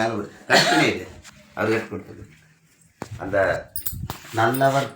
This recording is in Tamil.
மேலே ஒரு கட் பண்ணிடு அது கொடுத்தது. அந்த நல்லவர்